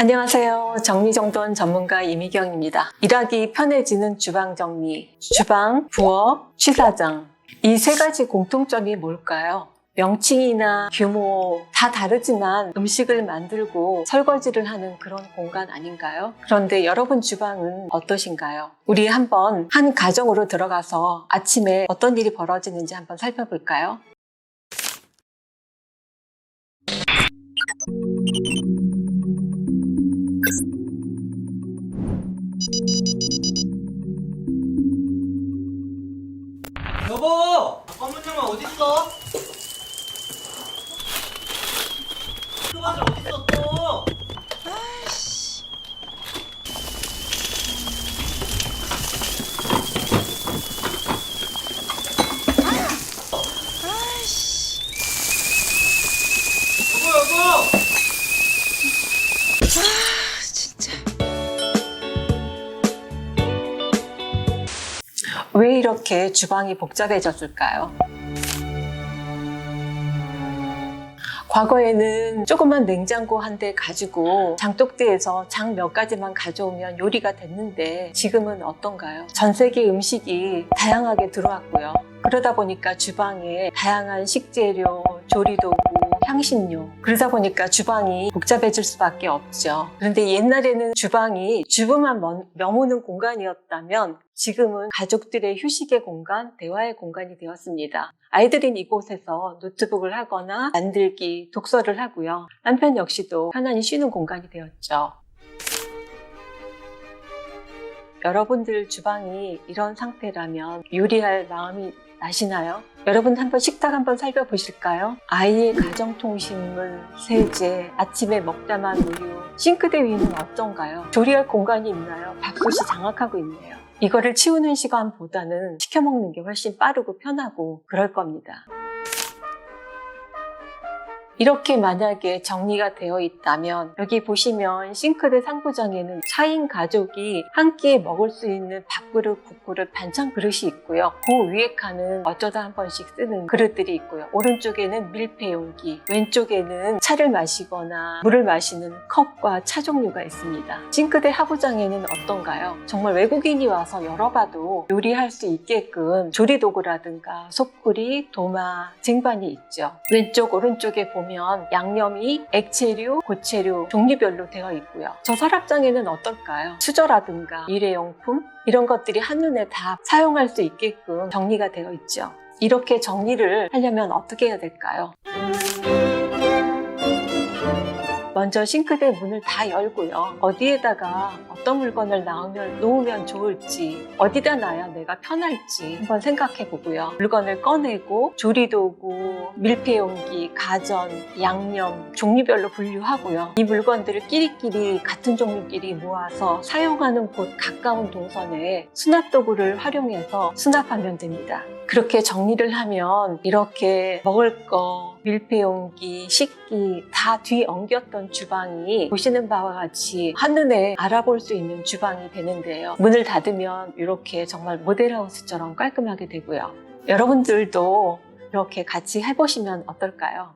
안녕하세요. 정리정돈 전문가 이미경입니다. 일하기 편해지는 주방 정리, 주방, 부엌, 취사장. 이 세 가지 공통점이 뭘까요? 명칭이나 규모 다 다르지만 음식을 만들고 설거지를 하는 그런 공간 아닌가요? 그런데 여러분 주방은 어떠신가요? 우리 한번 한 가정으로 들어가서 아침에 어떤 일이 벌어지는지 한번 살펴볼까요? 여보! 검은 양말 어딨어? 그 바지 어딨어 왜 이렇게 주방이 복잡해졌을까요? 과거에는 조그만 냉장고 한 대 가지고 장독대에서 장 몇 가지만 가져오면 요리가 됐는데 지금은 어떤가요? 전 세계 음식이 다양하게 들어왔고요. 그러다 보니까 주방에 다양한 식재료, 조리도구, 향신료. 그러다 보니까 주방이 복잡해질 수밖에 없죠. 그런데 옛날에는 주방이 주부만 머- 머무는 공간이었다면 지금은 가족들의 휴식의 공간, 대화의 공간이 되었습니다. 아이들은 이곳에서 노트북을 하거나 만들기, 독서를 하고요. 남편 역시도 편안히 쉬는 공간이 되었죠. 여러분들 주방이 이런 상태라면 요리할 마음이 나시나요? 여러분 한번 식탁 한번 살펴보실까요? 아이의 가정통신문, 세제, 아침에 먹다만 우유, 싱크대 위는 어떤가요? 조리할 공간이 있나요? 밥솥이 장악하고 있네요. 이거를 치우는 시간보다는 시켜 먹는 게 훨씬 빠르고 편하고 그럴 겁니다. 이렇게 만약에 정리가 되어 있다면 여기 보시면 싱크대 상부장에는 4인 가족이 한 끼에 먹을 수 있는 밥그릇, 국그릇, 반찬 그릇이 있고요. 그 위에 칸은 어쩌다 한 번씩 쓰는 그릇들이 있고요. 오른쪽에는 밀폐 용기, 왼쪽에는 차를 마시거나 물을 마시는 컵과 차 종류가 있습니다. 싱크대 하부장에는 어떤가요? 정말 외국인이 와서 열어봐도 요리할 수 있게끔 조리도구라든가 속구리, 도마, 쟁반이 있죠. 왼쪽, 오른쪽에 보면 양념이 액체류, 고체류 종류별로 되어 있고요. 저 서랍장에는 어떨까요? 수저라든가 일회용품 이런 것들이 한눈에 다 사용할 수 있게끔 정리가 되어 있죠. 이렇게 정리를 하려면 어떻게 해야 될까요? 먼저 싱크대 문을 다 열고요. 어디에다가 어떤 물건을 나오면, 놓으면 좋을지, 어디다 놔야 내가 편할지 한번 생각해 보고요. 물건을 꺼내고 조리도구, 밀폐용기, 가전, 양념 종류별로 분류하고요. 이 물건들을 끼리끼리 같은 종류끼리 모아서 사용하는 곳 가까운 동선에 수납 도구를 활용해서 수납하면 됩니다. 그렇게 정리를 하면 이렇게 먹을 거, 밀폐 용기, 식기 다 뒤 엉겼던 주방이 보시는 바와 같이 한눈에 알아볼 수 있는 주방이 되는데요. 문을 닫으면 이렇게 정말 모델하우스처럼 깔끔하게 되고요. 여러분들도 이렇게 같이 해보시면 어떨까요?